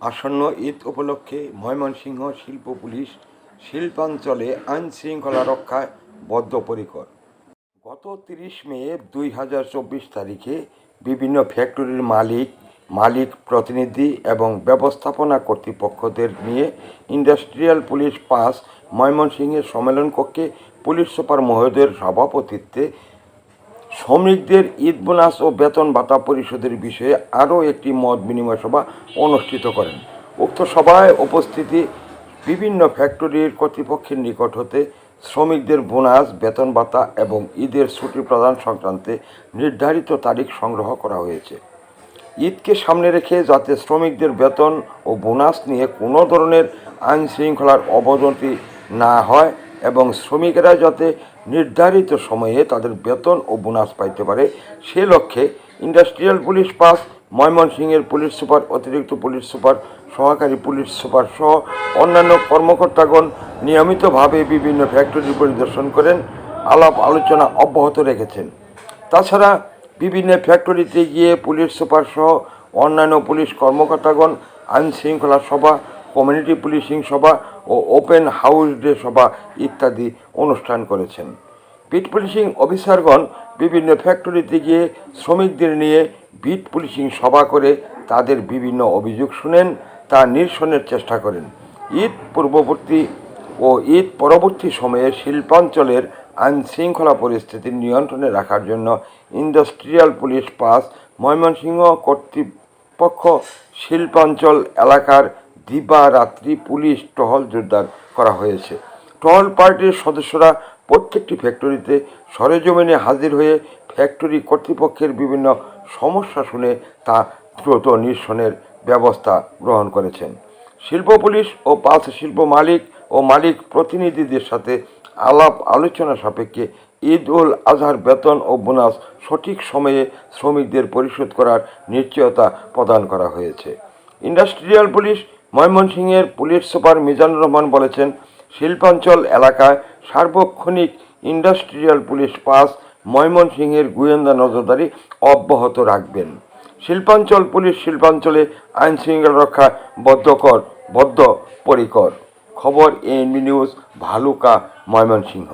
আসন্ন ঈদ উপলক্ষে ময়মনসিংহ শিল্প পুলিশ শিল্পাঞ্চলে আইন শৃঙ্খলা রক্ষায় বদ্ধপরিকর। গত তিরিশ মে দুই হাজার চব্বিশ তারিখে বিভিন্ন ফ্যাক্টরির মালিক মালিক প্রতিনিধি এবং ব্যবস্থাপনা কর্তৃপক্ষদের নিয়ে ইন্ডাস্ট্রিয়াল পুলিশ পাস ময়মনসিংহের সম্মেলন কক্ষে পুলিশ সুপার মহোদয়ের সভাপতিত্বে শ্রমিকদের ঈদ বোনাস ও বেতন ভাতা পরিশোধের বিষয়ে আরও একটি মত বিনিময় সভা অনুষ্ঠিত করেন। উক্ত সভায় উপস্থিতি বিভিন্ন ফ্যাক্টরির কর্তৃপক্ষের নিকট হতে শ্রমিকদের বোনাস, বেতন ভাতা এবং ঈদের ছুটি প্রদান সংক্রান্তে নির্ধারিত তারিখ সংগ্রহ করা হয়েছে। ঈদকে সামনে রেখে যাতে শ্রমিকদের বেতন ও বোনাস নিয়ে কোনো ধরনের আইন শৃঙ্খলার অবনতি না হয় এবং শ্রমিকেরা যাতে নির্ধারিত সময়ে তাদের বেতন ও বোনাস পাইতে পারে। সে লক্ষ্যে ইন্ডাস্ট্রিয়াল পুলিশ পাস, ময়মনসিংহের পুলিশ সুপার, অতিরিক্ত পুলিশ সুপার, সহকারী পুলিশ সুপার সহ অন্যান্য কর্মকর্তাগণ নিয়মিতভাবে বিভিন্ন ফ্যাক্টরি পরিদর্শন করেন, আলাপ আলোচনা অব্যাহত রেখেছেন। তাছাড়া বিভিন্ন ফ্যাক্টরিতে গিয়ে পুলিশ সুপার সহ অন্যান্য পুলিশ কর্মকর্তাগণ আইন শৃঙ্খলা সভা, কমিউনিটি পুলিশিং সভা ও ওপেন হাউস ডে সভা ইত্যাদি অনুষ্ঠান করেছেন। বিট পুলিশিং অফিসারগণ বিভিন্ন ফ্যাক্টরিতে গিয়ে শ্রমিকদের নিয়ে বিট পুলিশিং সভা করে তাদের বিভিন্ন অভিযোগ শুনেন, তা নিরসনের চেষ্টা করেন। ঈদ পূর্ববর্তী ও ঈদ পরবর্তী সময়ে শিল্পাঞ্চলের আইন শৃঙ্খলা পরিস্থিতি নিয়ন্ত্রণে রাখার জন্য ইন্ডাস্ট্রিয়াল পুলিশ পাস ময়মনসিংহ কর্তৃপক্ষ শিল্পাঞ্চল এলাকার দিবারাত্রি পুলিশ টহল জোরদার করা হয়েছে। টহল পার্টির সদস্যরা প্রত্যেকটি ফ্যাক্টরিতে সরেজমিনে হাজির হয়ে ফ্যাক্টরি কর্তৃপক্ষের বিভিন্ন সমস্যা শুনে তা দ্রুত নিরসনের ব্যবস্থা গ্রহণ করেছেন। শিল্প পুলিশ ও পালস শিল্প মালিক ও মালিক প্রতিনিধিদের সাথে আলাপ আলোচনা সাপেক্ষে ঈদ উল আজহার বেতন ও বোনাস সঠিক সময়ে শ্রমিকদের পরিশোধ করার নিশ্চয়তা প্রদান করা হয়েছে। ইন্ডাস্ট্রিয়াল পুলিশ ময়মনসিংহের পুলিশ সুপার মিজানুর রহমান বলেছেন, শিল্পাঞ্চল এলাকায় সার্বক্ষণিক ইন্ডাস্ট্রিয়াল পুলিশ পাস ময়মনসিংহের গোয়েন্দা নজরদারি অব্যাহত রাখবেন। শিল্পাঞ্চল পুলিশ শিল্পাঞ্চলে আইন শৃঙ্খলা রক্ষা বদ্ধকর বদ্ধ পরিকর খবর এএনবি নিউজ, ভালুকা, ময়মনসিংহ।